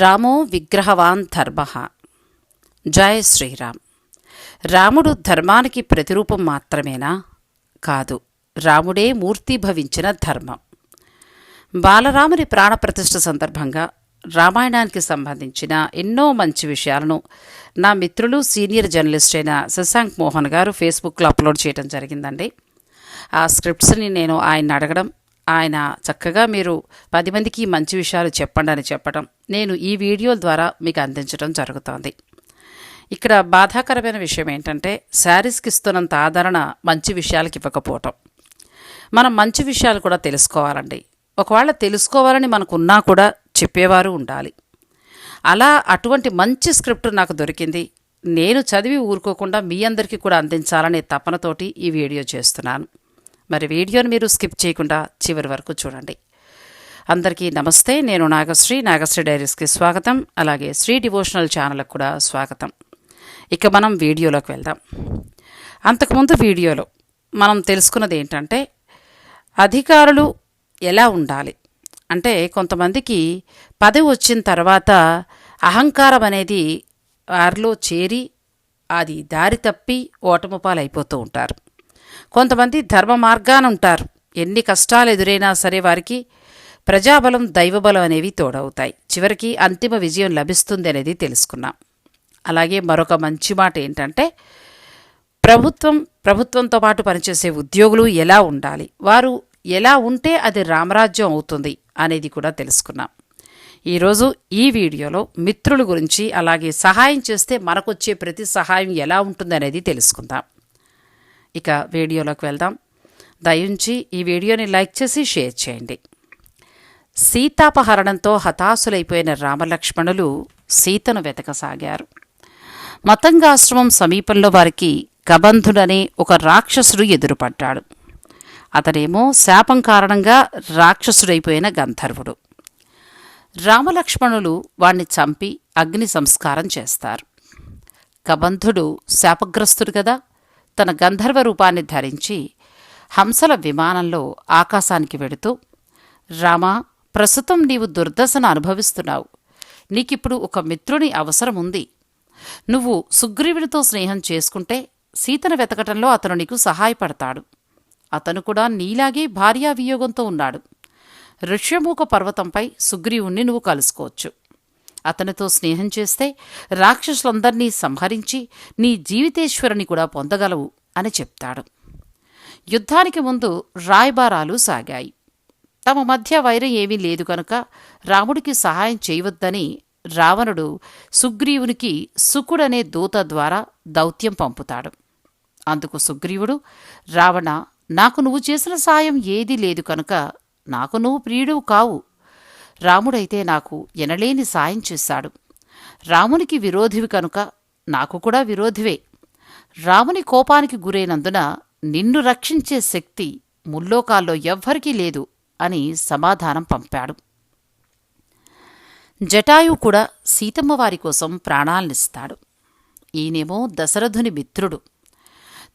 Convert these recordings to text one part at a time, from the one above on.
రామో విగ్రహవాన్ ధర్మ. జయ శ్రీరామ్. రాముడు ధర్మానికి ప్రతిరూపం మాత్రమేనా? కాదు. రాముడే మూర్తిభవించిన ధర్మం. బాలరాముని ప్రాణప్రతిష్ఠ సందర్భంగా రామాయణానికి సంబంధించిన ఎన్నో మంచి విషయాలను నా మిత్రులు సీనియర్ జర్నలిస్ట్ అయిన శశాంక్ మోహన్ గారు ఫేస్బుక్లో అప్లోడ్ చేయడం జరిగిందండి. ఆ స్క్రిప్ట్స్ని నేను ఆయన అడగడం ఆయన చక్కగా మీరు పది మందికి మంచి విషయాలు చెప్పండి అని చెప్పడం నేను ఈ వీడియోల ద్వారా మీకు అందించడం జరుగుతోంది. ఇక్కడ బాధాకరమైన విషయం ఏంటంటే శారీస్కి ఇస్తున్నంత ఆదరణ మంచి విషయాలకి ఇవ్వకపోవటం. మనం మంచి విషయాలు కూడా తెలుసుకోవాలండి. ఒకవేళ తెలుసుకోవాలని మనకున్నా కూడా చెప్పేవారు ఉండాలి. అలా అటువంటి మంచి స్క్రిప్ట్ నాకు దొరికింది. నేను చదివి ఊరుకోకుండా మీ అందరికీ కూడా అందించాలనే తపనతోటి ఈ వీడియో చేస్తున్నాను. మరి వీడియోని మీరు స్కిప్ చేయకుండా చివరి వరకు చూడండి. అందరికీ నమస్తే నేను నాగశ్రీ. నాగశ్రీ డైరీస్కి స్వాగతం. అలాగే శ్రీ డివోషనల్ ఛానల్కి కూడా స్వాగతం. ఇక మనం వీడియోలోకి వెళ్దాం. అంతకుముందు వీడియోలో మనం తెలుసుకున్నది ఏంటంటే అధికారులు ఎలా ఉండాలి? అంటే కొంతమందికి పదవి వచ్చిన తర్వాత అహంకారం అనేది వారిలో చేరి అది దారి తప్పి ఓటముపాలు అయిపోతూ ఉంటారు. కొంతమంది ధర్మ మార్గాన ఉంటారు ఎన్ని కష్టాలు ఎదురైనా సరే వారికి ప్రజాబలం దైవబలం అనేవి తోడవుతాయి. చివరికి అంతిమ విజయం లభిస్తుంది అనేది తెలుసుకున్నాం. అలాగే మరొక మంచి మాట ఏంటంటే ప్రభుత్వం ప్రభుత్వంతో పాటు పనిచేసే ఉద్యోగులు ఎలా ఉండాలి? వారు ఎలా ఉంటే అది రామరాజ్యం అవుతుంది అనేది కూడా తెలుసుకున్నాం. ఈరోజు ఈ వీడియోలో మిత్రుల గురించి అలాగే సహాయం చేస్తే మనకొచ్చే ప్రతి సహాయం ఎలా ఉంటుంది అనేది తెలుసుకుందాం. ఇక వీడియోలోకి వెళ్దాం. దయించి ఈ వీడియోని లైక్ చేసి షేర్ చేయండి. సీతాపహరణంతో హతాశులైపోయిన రామలక్ష్మణులు సీతను వెతకసాగారు. మతంగాశ్రమం సమీపంలో వారికి కబంధుడనే ఒక రాక్షసుడు ఎదురుపడ్డాడు. అతనేమో శాపం కారణంగా రాక్షసుడైపోయిన గంధర్వుడు. రామలక్ష్మణులు వాణ్ణి చంపి అగ్ని సంస్కారం చేస్తారు. కబంధుడు శాపగ్రస్తుడు కదా. తన గంధర్వ రూపాన్ని ధరించి హంసల విమానంలో ఆకాశానికి వెడుతూ రామా ప్రస్తుతం నీవు దుర్దశను అనుభవిస్తున్నావు. నీకిప్పుడు ఒక మిత్రుని అవసరం ఉంది నువ్వు సుగ్రీవుడితో స్నేహం చేసుకుంటే సీతను వెతకటంలో అతను నీకు సహాయపడతాడు. అతను కూడా నీలాగే భార్యా వియోగంతో ఉన్నాడు. ఋష్యమూక పర్వతంపై సుగ్రీవుణ్ణి నువ్వు కలుసుకోవచ్చు. అతనితో స్నేహం చేస్తే రాక్షసులందర్నీ సంహరించి నీ జీవితేశ్వరుని కూడా పొందగలవు అని చెప్తాడు. యుద్ధానికి ముందు రాయబారాలు సాగాయి. తమ మధ్య వైరం ఏమీ లేదు కనుక రాముడికి సహాయం చేయవద్దని రావణుడు సుగ్రీవునికి సుకుడనే దూత ద్వారా దౌత్యం పంపుతాడు. అందుకు సుగ్రీవుడు రావణ నాకు నువ్వు చేసిన సాయం ఏదీ లేదు కనుక నాకు నువ్వు ప్రియుడు కావు. రాముడైతే నాకు ఎనలేని సాయం చేశాడు. రామునికి విరోధివి కనుక నాకు కూడా విరోధివే. రాముని కోపానికి గురైనందున నిన్ను రక్షించే శక్తి ముల్లోకాల్లో ఎవ్వరికీ లేదు అని సమాధానం పంపాడు. జటాయు కూడా సీతమ్మ వారి కోసం ప్రాణాలనిస్తాడు. ఈయనేమో దశరథుని మిత్రుడు.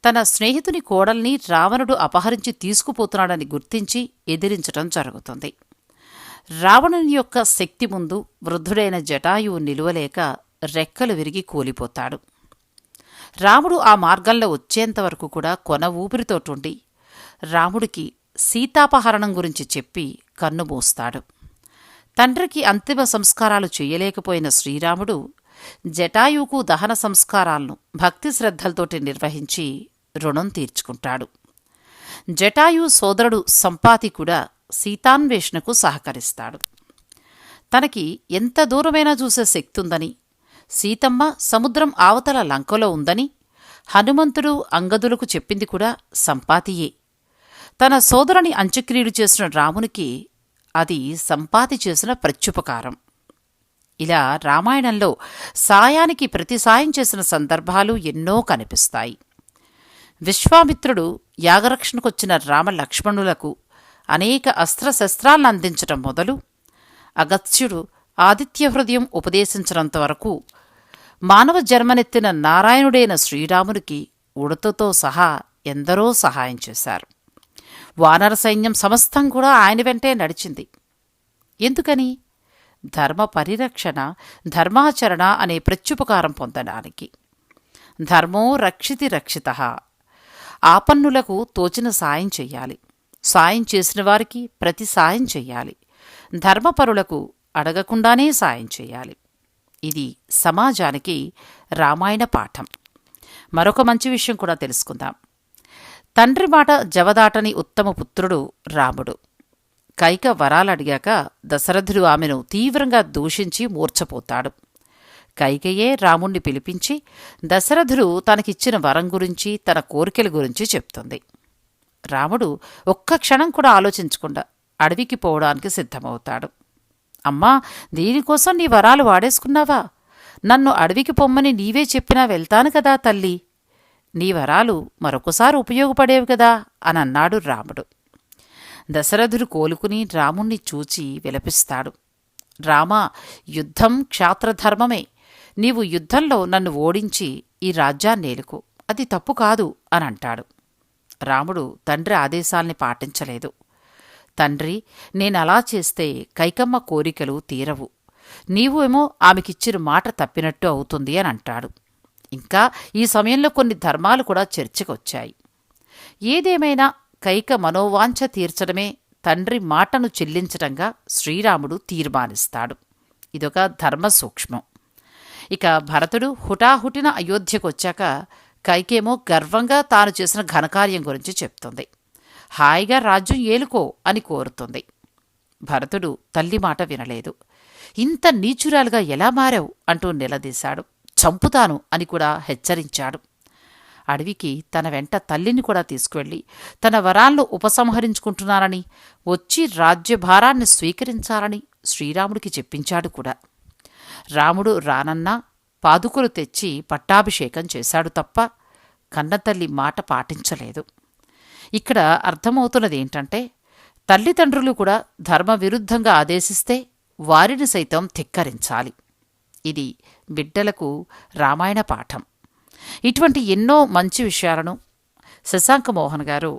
తన స్నేహితుని కోడల్ని రావణుడు అపహరించి తీసుకుపోతున్నాడని గుర్తించి ఎదిరించటం జరుగుతుంది. రావణుని యొక్క శక్తి ముందు వృద్ధుడైన జటాయువు నిలువలేక రెక్కలు విరిగి కూలిపోతాడు. రాముడు ఆ మార్గంలో వచ్చేంతవరకు కూడా కొన ఊపిరితోటుండి రాముడికి సీతాపహరణం గురించి చెప్పి కన్నుమూస్తాడు తండ్రికి అంతిమ సంస్కారాలు చేయలేకపోయిన శ్రీరాముడు జటాయువుకు దహన సంస్కారాలను భక్తి శ్రద్ధలతోటి నిర్వహించి రుణం తీర్చుకుంటాడు. జటాయు సోదరుడు సంపాతి కూడా సీతాన్వేషణకు సహకరిస్తాడు. తనకి ఎంత దూరమైనా చూసే శక్తి ఉందని సీతమ్మ సముద్రం ఆవతల లంకలో ఉందని హనుమంతుడు అంగదులకు చెప్పింది కూడా సంపాతియే. తన సోదరుని అంత్యక్రియలు చేసిన రామునికి అది సంపాతి చేసిన ప్రత్యుపకారం. ఇలా రామాయణంలో సాయానికి ప్రతి సాయం చేసిన సందర్భాలు ఎన్నో కనిపిస్తాయి. విశ్వామిత్రుడు యాగరక్షణకొచ్చిన రామ లక్ష్మణులకు అనేక అస్త్రశస్త్రాలను అందించటం మొదలు. అగత్స్యుడు ఆదిత్య హృదయం ఉపదేశించినంత వరకు మానవ జన్మనెత్తిన నారాయణుడైన శ్రీరామునికి ఉడతతో సహా ఎందరో సహాయం చేశారు. వానర సైన్యం సమస్తం కూడా ఆయన వెంటే నడిచింది. ఎందుకని? ధర్మ పరిరక్షణ ధర్మాచరణ అనే ప్రత్యుపకారం పొందడానికి. ధర్మో రక్షితి రక్షిత. ఆపన్నులకు తోచిన సాయం చెయ్యాలి. సాయం చేసిన వారికి ప్రతి సాయం చెయ్యాలి ధర్మపరులకు అడగకుండానే సాయం చేయాలి. ఇది సమాజానికి రామాయణ పాఠం. మరొక మంచి విషయం కూడా తెలుసుకుందాం. తండ్రి మాట జవదాటని ఉత్తమ పుత్రుడు రాముడు. కైక వరాలడిగాక దశరథుడు ఆమెను తీవ్రంగా దూషించి మూర్ఛపోతాడు. కైకయే రాముణ్ణి పిలిపించి దశరథుడు తనకిచ్చిన వరం గురించి తన కోరికల గురించి చెప్తుంది. రాముడు ఒక్క క్షణం కూడా ఆలోచించకుండా అడవికి పోవడానికి సిద్ధమవుతాడు. అమ్మా దీనికోసం నీ వరాలు వాడేసుకున్నావా? నన్ను అడవికి పొమ్మని నీవే చెప్పినా వెళ్తాను కదా తల్లి. నీ వరాలు మరొకసారి ఉపయోగపడేవి కదా అని అన్నాడు రాముడు. దశరథుడు కోలుకుని రాముణ్ణి చూచి విలపిస్తాడు. రామా యుద్ధం క్షాత్రధర్మమే. నీవు యుద్ధంలో నన్ను ఓడించి ఈ రాజ్యాన్నేలుకో అది తప్పు కాదు అని అంటాడు రాముడు తండ్రి ఆదేశాల్ని పాటించలేదు. తండ్రి నేనలా చేస్తే కైకమ్మ కోరికలు తీరవు. నీవు ఏమో ఆమెకిచ్చిన మాట తప్పినట్టు అవుతుంది అని అంటాడు. ఇంకా ఈ సమయంలో కొన్ని ధర్మాలు కూడా చర్చకొచ్చాయి. ఏదేమైనా కైక మనోవాంఛ తీర్చడమే తండ్రి మాటను చెల్లించడంగా శ్రీరాముడు తీర్మానిస్తాడు. ఇదొక ధర్మ సూక్ష్మం ఇక భరతుడు హుటాహుటిన అయోధ్యకొచ్చాక కైకేమో గర్వంగా తాను చేసిన ఘనకార్యం గురించి చెప్తుంది. హాయిగా రాజ్యం ఏలుకో అని కోరుతుంది. భరతుడు తల్లి మాట వినలేదు. ఇంత నీచురాలుగా ఎలా మారావు అంటూ నిలదీశాడు. చంపుతాను అని కూడా హెచ్చరించాడు. అడవికి తన వెంట తల్లిని కూడా తీసుకువెళ్ళి తన వరాలను ఉపసంహరించుకుంటున్నానని వచ్చి రాజ్యభారాన్ని స్వీకరించాలని శ్రీరాముడికి చెప్పించాడు కూడా. రాముడు రానన్నా పాదుకులు తెచ్చి పట్టాభిషేకం చేశాడు తప్ప కన్నతల్లి మాట పాటించలేదు. ఇక్కడ అర్థమవుతున్నది ఏంటంటే తల్లిదండ్రులు కూడా ధర్మ విరుద్ధంగా ఆదేశిస్తే వారిని సైతం ధిక్కరించాలి. ఇది బిడ్డలకు రామాయణ పాఠం. ఇటువంటి ఎన్నో మంచి విషయాలను శశాంక మోహన్ గారు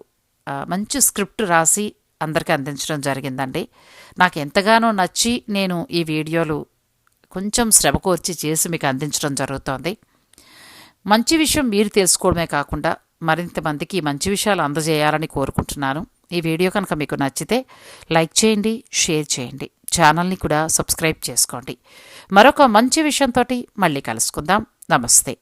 మంచి స్క్రిప్ట్ రాసి అందరికీ అందించడం జరిగిందండి. నాకు ఎంతగానో నచ్చి నేను ఈ వీడియోలు కొంచెం శ్రమ కోర్చి చేసి మీకు అందించడం జరుగుతోంది. మంచి విషయం మీరు తెలుసుకోవడమే కాకుండా మరింత మందికి మంచి విషయాలు అందజేయాలని కోరుకుంటున్నాను. ఈ వీడియో కనుక మీకు నచ్చితే లైక్ చేయండి షేర్ చేయండి. ఛానల్ని కూడా సబ్స్క్రైబ్ చేసుకోండి. మరొక మంచి విషయంతో మళ్ళీ కలుసుకుందాం. నమస్తే.